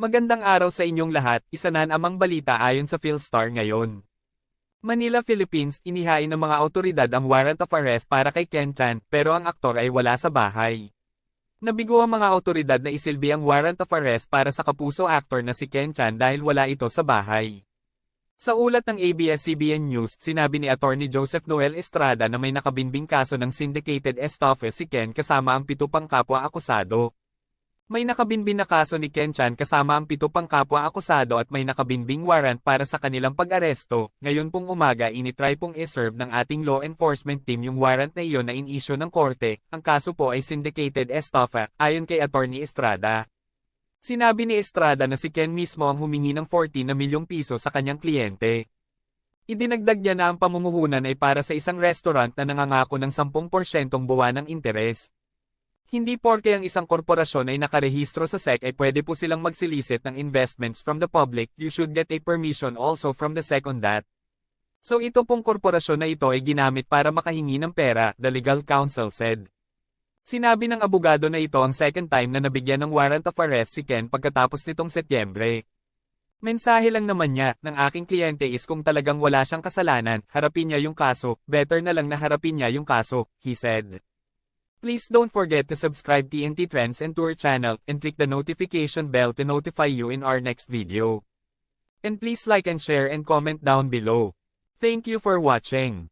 Magandang araw sa inyong lahat, isa na amang balita ayon sa Philstar ngayon. Manila, Philippines, inihain ng mga otoridad ang warrant of arrest para kay Ken Chan, pero ang aktor ay wala sa bahay. Nabigo ang mga otoridad na isilbi ang warrant of arrest para sa kapuso actor na si Ken Chan dahil wala ito sa bahay. Sa ulat ng ABS-CBN News, sinabi ni Attorney Joseph Noel Estrada na may nakabinbing kaso ng syndicated estafa si Ken kasama ang pito pang kapwa akusado. May nakabinbin na kaso ni Ken Chan kasama ang pito pang kapwa akusado at may nakabinbing warrant para sa kanilang pag-aresto. Ngayon pong umaga initry pong iserve ng ating law enforcement team yung warrant na iyon na in-issue ng korte. Ang kaso po ay syndicated estafa, ayon kay Attorney Estrada. Sinabi ni Estrada na si Ken mismo ang humingi ng 14 na milyong piso sa kanyang kliyente. Idinagdag niya na ang pamumuhunan ay para sa isang restaurant na nangangako ng 10% buwan ng interes. Hindi porke ang isang korporasyon ay nakarehistro sa SEC ay pwede po silang magsilisit ng investments from the public, you should get a permission also from the SEC on that. So ito pong korporasyon na ito ay ginamit para makahingi ng pera, the legal counsel said. Sinabi ng abogado na ito ang second time na nabigyan ng warrant of arrest si Ken pagkatapos nitong Setyembre. Mensahe lang naman niya, ng aking kliyente is kung talagang wala siyang kasalanan, harapin niya yung kaso, better na lang na harapin niya yung kaso, he said. Please don't forget to subscribe TNT Trends and Tour channel, and click the notification bell to notify you in our next video. And please like and share and comment down below. Thank you for watching.